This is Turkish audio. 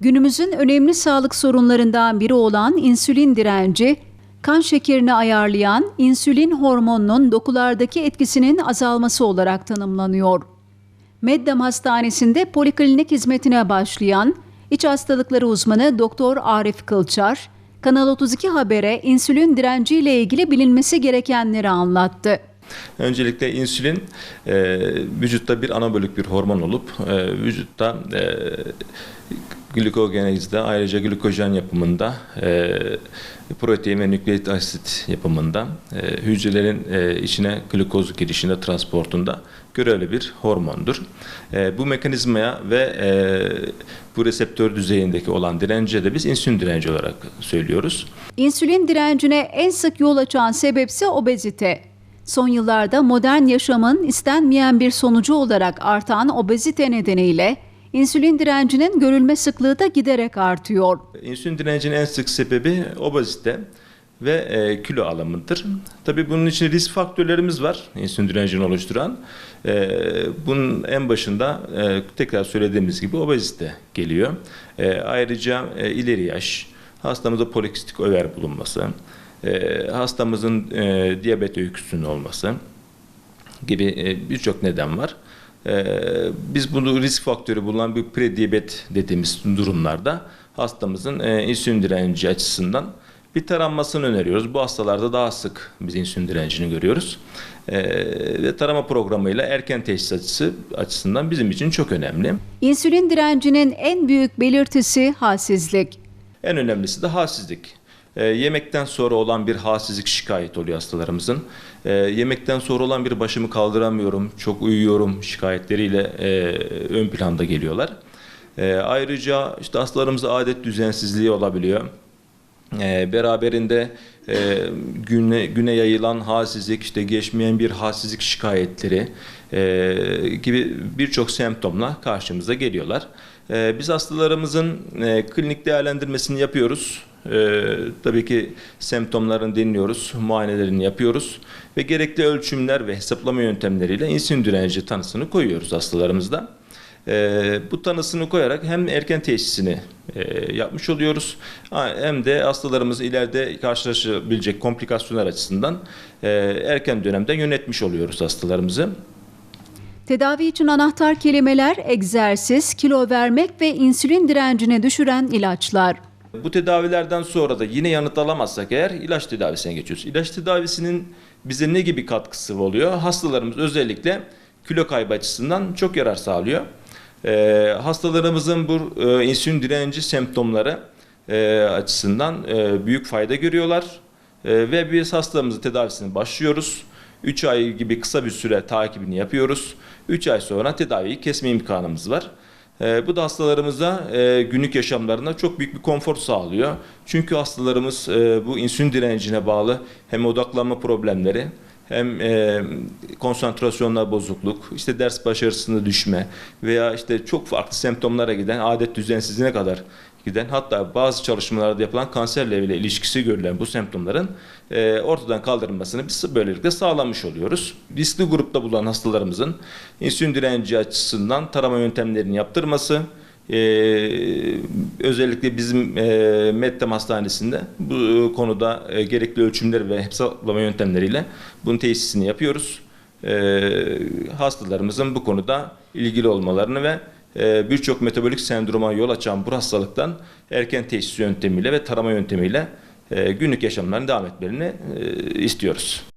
Günümüzün önemli sağlık sorunlarından biri olan insülin direnci, kan şekerini ayarlayan insülin hormonunun dokulardaki etkisinin azalması olarak tanımlanıyor. Meddem Hastanesi'nde poliklinik hizmetine başlayan iç hastalıkları uzmanı Doktor Arif Kılçar, Kanal 32 Haber'e insülin direnci ile ilgili bilinmesi gerekenleri anlattı. Öncelikle insülin e, vücutta bir anabolik bir hormon olup e, vücutta e, glikogenezde ayrıca glikojen yapımında e, protein ve nükleik asit yapımında e, hücrelerin e, içine glikoz girişinde transportunda görevli bir hormondur. E, bu mekanizmaya ve e, bu reseptör düzeyindeki olan dirence de biz insülin direnci olarak söylüyoruz. İnsülin direncine en sık yol açan sebepse obezite. Son yıllarda modern yaşamın istenmeyen bir sonucu olarak artan obezite nedeniyle insülin direncinin görülme sıklığı da giderek artıyor. İnsülin direncinin en sık sebebi obezite ve e, kilo alımıdır. Tabii bunun için risk faktörlerimiz var insülin direncini oluşturan. E, bunun en başında e, tekrar söylediğimiz gibi obezite geliyor. Ayrıca ileri yaş, hastamızda polikistik över bulunması, e, hastamızın e, diyabet öyküsünün olması gibi e, birçok neden var. E, biz bunu risk faktörü bulunan bir prediyabet dediğimiz durumlarda hastamızın e, insülin direnci açısından bir taranmasını öneriyoruz. Bu hastalarda daha sık biz insülin direncini görüyoruz. E, ve tarama programıyla erken teşhis açısı açısından bizim için çok önemli. İnsülin direncinin en büyük belirtisi halsizlik. En önemlisi de halsizlik. E, yemekten sonra olan bir halsizlik şikayet oluyor hastalarımızın. E, yemekten sonra olan bir başımı kaldıramıyorum, çok uyuyorum şikayetleriyle e, ön planda geliyorlar. E, ayrıca işte hastalarımızda adet düzensizliği olabiliyor. E, beraberinde e, güne, güne yayılan halsizlik, işte geçmeyen bir halsizlik şikayetleri e, gibi birçok semptomla karşımıza geliyorlar. E, biz hastalarımızın e, klinik değerlendirmesini yapıyoruz. Ee, tabii ki semptomlarını dinliyoruz, muayenelerini yapıyoruz ve gerekli ölçümler ve hesaplama yöntemleriyle insülin direnci tanısını koyuyoruz hastalarımızda. Ee, bu tanısını koyarak hem erken teşhisini e, yapmış oluyoruz hem de hastalarımız ileride karşılaşabilecek komplikasyonlar açısından e, erken dönemde yönetmiş oluyoruz hastalarımızı. Tedavi için anahtar kelimeler egzersiz, kilo vermek ve insülin direncini düşüren ilaçlar. Bu tedavilerden sonra da yine yanıt alamazsak eğer ilaç tedavisine geçiyoruz. İlaç tedavisinin bize ne gibi katkısı oluyor? Hastalarımız özellikle kilo kaybı açısından çok yarar sağlıyor. Ee, hastalarımızın bu e, insülin direnci semptomları e, açısından e, büyük fayda görüyorlar. E, ve biz hastamızın tedavisine başlıyoruz. 3 ay gibi kısa bir süre takibini yapıyoruz. 3 ay sonra tedaviyi kesme imkanımız var. E, bu da hastalarımıza e, günlük yaşamlarında çok büyük bir konfor sağlıyor. Çünkü hastalarımız e, bu insülin direncine bağlı hem odaklanma problemleri hem e, konsantrasyonla bozukluk, işte ders başarısında düşme veya işte çok farklı semptomlara giden adet düzensizliğine kadar giden hatta bazı çalışmalarda yapılan kanserle bile ilişkisi görülen bu semptomların e, ortadan kaldırılmasını biz böylelikle sağlamış oluyoruz. Riskli grupta bulunan hastalarımızın insülin direnci açısından tarama yöntemlerini yaptırması, ee, özellikle bizim e, Meddem Hastanesi'nde bu konuda e, gerekli ölçümler ve hesaplama yöntemleriyle bunun tesisini yapıyoruz. E, hastalarımızın bu konuda ilgili olmalarını ve e, birçok metabolik sendroma yol açan bu hastalıktan erken teşhis yöntemiyle ve tarama yöntemiyle e, günlük yaşamlarına devam etmelerini e, istiyoruz.